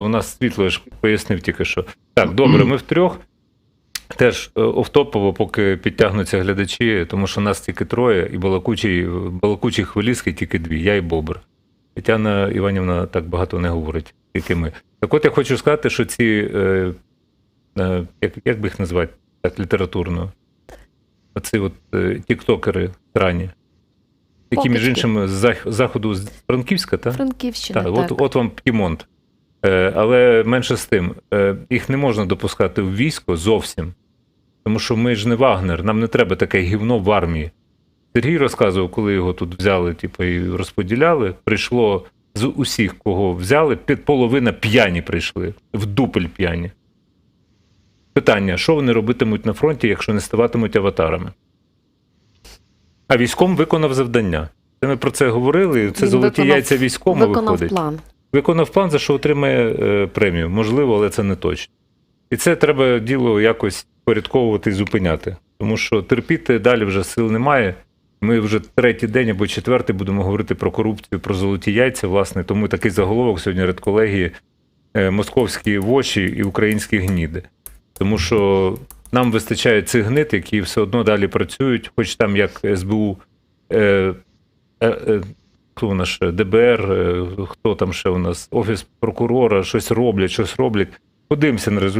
У нас світло я ж пояснив тільки що. Так, добре, ми втрьох. Теж е, офтопово, поки підтягнуться глядачі, тому що нас тільки троє, і балакучі, балакучі хвиліски тільки дві, я і Бобр. Тетяна Іванівна так багато не говорить, тільки ми. Так от я хочу сказати, що ці, е, е, як, як би їх назвати так літературно, оці от е, тіктокери странні, які, між іншим, з заходу з Франківська, так? Франківщина. Так, Так, От, от вам Пімонт. Е, але менше з тим, е, їх не можна допускати в військо зовсім. Тому що ми ж не Вагнер, нам не треба таке гівно в армії. Сергій розказував, коли його тут взяли, типу, і розподіляли, прийшло з усіх, кого взяли, під половина п'яні прийшли, в дупель п'яні. Питання: що вони робитимуть на фронті, якщо не ставатимуть аватарами? А військом виконав завдання. Це ми про це говорили. Це Він золоті виконав- яйця війському Виконав виходить. план. Виконав план, за що отримає е, премію. Можливо, але це не точно. І це треба діло якось порядковувати і зупиняти. Тому що терпіти далі вже сил немає. Ми вже третій день або четвертий будемо говорити про корупцію, про золоті яйця. Власне, тому такий заголовок сьогодні редколегії е, московські воші і українські гніди. Тому що нам вистачає цих гнид, які все одно далі працюють, хоч там як СБУ. Е, хто у нас ще ДБР, е, хто там ще у нас, Офіс прокурора, щось роблять, щось роблять. Подивимося на результат.